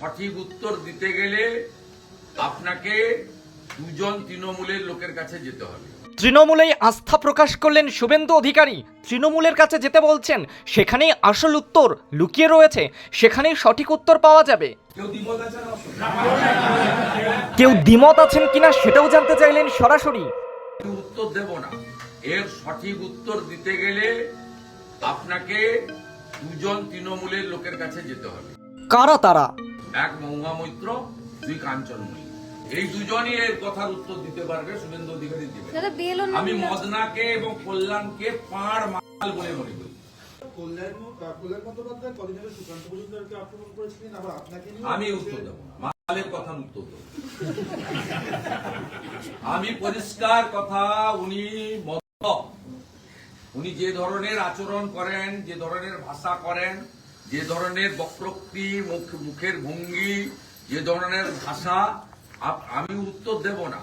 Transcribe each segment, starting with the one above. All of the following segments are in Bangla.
সঠিক উত্তর দিতে গেলে আপনাকে দুজন তৃণমূলের লোকের কাছে যেতে হবে। তৃণমূলেই আস্থা প্রকাশ করলেন শুভেন্দু অধিকারী। তৃণমূলের কাছে যেতে বলছেন সেখানেই আসল উত্তর লুকিয়ে রয়েছে। সেখানেই সঠিক উত্তর পাওয়া যাবে। কেউ দ্বিমত আছেন অবশ্যই। কেউ দ্বিমত আছেন কিনা সেটাও জানতে চাইলেন সরাসরি। উত্তর দেব না। এর সঠিক উত্তর দিতে গেলে আপনাকে দুজন তৃণমূলের লোকের কাছে যেতে হবে। কারা তারা? এক মৌমা মৈত্র দুই কাঞ্চনময়ী এই দুজনই এর কথার উত্তর দিতে পারবে শুভেন্দু অধিকারী দিবে। আমি মদনাকে এবং কল্যাণকে পাঁড় মাল বলে মনে করি। আমি উত্তর দেব মালের কথার উত্তর দেব। আমি পরিষ্কার কথা উনি মদ উনি যে ধরনের আচরণ করেন যে ধরনের ভাষা করেন যে ধরনের বক্রোক্তি মুখ- মুখের ভঙ্গি যে ধরনের ভাষা আমি উত্তর দেব না।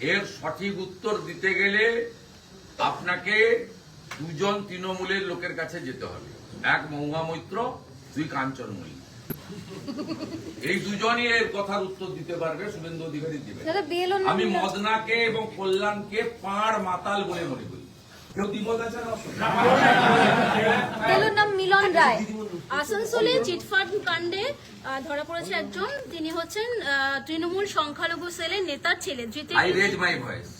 এর সঠিক উত্তর দিতে গেলে আপনাকে দুজন তৃণমূলের লোকের কাছে যেতে হবে। এক মৌহা মৈত্র দুই কাঞ্চন কাঞ্চনময়ী এই দুজনই এর কথার উত্তর দিতে পারবে শুভেন্দু অধিকারী দিবে। আমি মদনাকে এবং কল্যাণকে পাঁড় মাতাল বলে মনে করি। নাম মিলন রায়। আসানসোলে চিটফান্ড কাণ্ডে ধরা পড়েছে একজন। তিনি হচ্ছেন তৃণমূল সংখ্যালঘু সেলের নেতার ছেলে আই রেজ মাই ভয়েস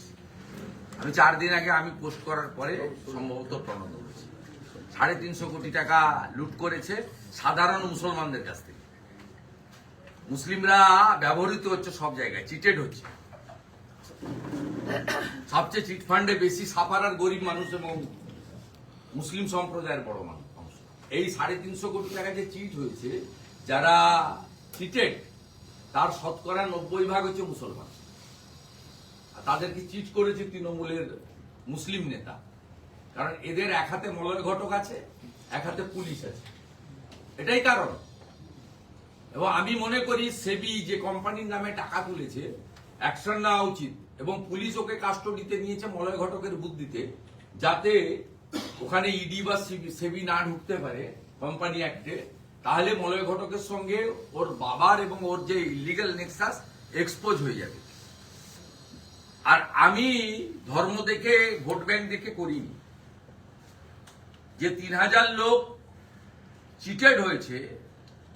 আমি চার দিন আগে আমি পোস্ট করার পরে সম্ভবত প্রণত করেছি। সাড়ে তিনশো কোটি টাকা লুট করেছে সাধারণ মুসলমানদের কাছ থেকে। মুসলিমরা ব্যবহৃত হচ্ছে সব জায়গায় চিটেড হচ্ছে। সবচেয়ে চিট ফান্ডে বেশি সাফারার গরিব মানুষ এবং মুসলিম সম্প্রদায়ের বড় মানুষ। এই সাড়ে তিনশো কোটি টাকা যে চিট হয়েছে, যারা চিটেড, তার শতকরা নব্বই ভাগ হচ্ছে মুসলমান। আর তাদেরকে চিট করেছে তৃণমূলের মুসলিম নেতা? কারণ এদের এক হাতে মলয় ঘটক আছে, এক হাতে পুলিশ আছে। এটাই কারণ। এবং আমি মনে করি সেবি যে কোম্পানির নামে টাকা তুলেছে, অ্যাকশন নেওয়া উচিত। এবং পুলিশ ওকে কাস্টডিতে নিয়েছে, মলয় ঘটকের বুদ্ধিতে, যাতে ওখানে ইডি বা সিবি- সেবি না ঢুকতে পারে কোম্পানি অ্যাক্টে তাহলে মলয় ঘটকের সঙ্গে ওর বাবার এবং ওর যে ইলিগাল নেক্সাস এক্সপোজ হয়ে যাবে। আর আমি ধর্ম দেখে, ভোট ব্যাংক দেখে করিনি। যে তিন হাজার লোক চিটেড হয়েছে,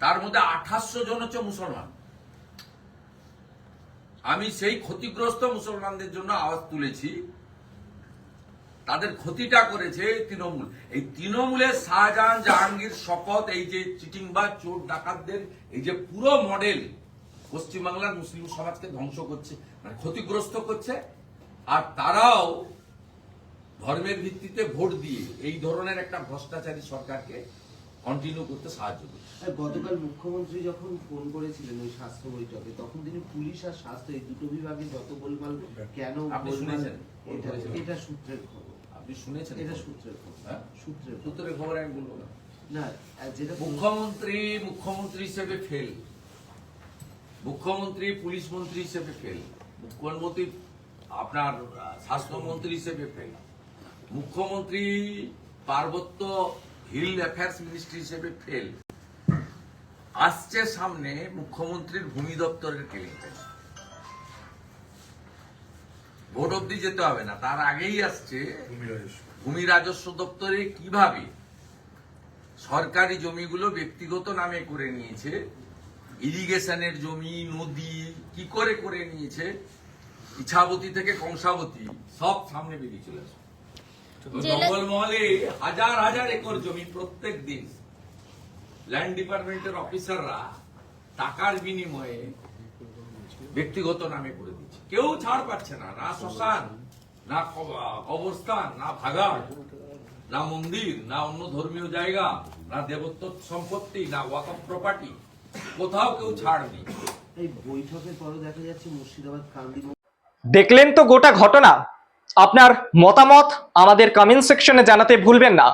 তার মধ্যে আঠাশশো জন হচ্ছে মুসলমান। আমি সেই ক্ষতিগ্রস্ত মুসলমানদের জন্য আওয়াজ তুলেছি। তাদের ক্ষতিটা করেছে তৃণমূল। এই তৃণমূলের শাহজাহান জাহাঙ্গীর শপথ, এই যে চিটিং বা চোর, ডাকাতদের, এই যে পুরো মডেল পশ্চিমবাংলার মুসলিম সমাজকে ধ্বংস করছে মানে ক্ষতিগ্রস্ত করছে, আর তারাও ধর্মের ভিত্তিতে ভোট দিয়ে এই ধরনের একটা ভ্রষ্টাচারী সরকারকে কন্টিনিউ করতে সাহায্য করছে। গতকাল মুখ্যমন্ত্রী যখন ফোন করেছিলেন ওই স্বাস্থ্য বৈঠকে তখন তিনি পুলিশ আর স্বাস্থ্য এই দুটো বিভাগে যত গোলমাল কেন আপনি শুনেছেন? এটা সূত্রের খবর। আপনি শুনেছেন? এটা সূত্রের খবর। হ্যাঁ? সূত্রের সূত্রের খবর আমি বলব না। না যেটা মুখ্যমন্ত্রী মুখ্যমন্ত্রী হিসেবে ফেল মুখ্যমন্ত্রী পুলিশ মন্ত্রী হিসেবে ফেল মুখ্যমন্ত্রী আপনার স্বাস্থ্যমন্ত্রী হিসেবে ফেল মুখ্যমন্ত্রী পার্বত্য হিল অ্যাফেয়ার্স মিনিস্ট্রি হিসেবে ফেল আসছে সামনে মুখ্যমন্ত্রীর ভূমি দপ্তরের কেলেঙ্কারি ভোট অব্দি যেতে হবে না তার আগেই আসছে ভূমি রাজস্ব। দপ্তরে কীভাবে সরকারি জমিগুলো ব্যক্তিগত নামে করে নিয়েছে ইরিগেশনের জমি নদী কি করে করে নিয়েছে ইছাবতী থেকে কংসাবতী সব সামনে বেরিয়ে চলে আসবে। জঙ্গলমহলে হাজার হাজার একর জমি প্রত্যেক দিন। ল্যান্ড ডিপার্টমেন্টের অফিসাররা টাকার বিনিময়ে ব্যক্তিগত নামে করে দিচ্ছে। কেউ ছাড় পাচ্ছে না না শ্মশান না কবরস্থান না ভাগাড় না মন্দির না অন্য ধর্মীয় জায়গা না দেবত্ব সম্পত্তি না ওয়াকফ প্রপার্টি কোথাও কেউ ছাড় নেই। এই বৈঠকের পরে দেখা যাচ্ছে মুর্শিদাবাদ কান্দি দেখলেন তো গোটা ঘটনা? আপনার মতামত আমাদের কমেন্ট সেকশনে জানাতে ভুলবেন না।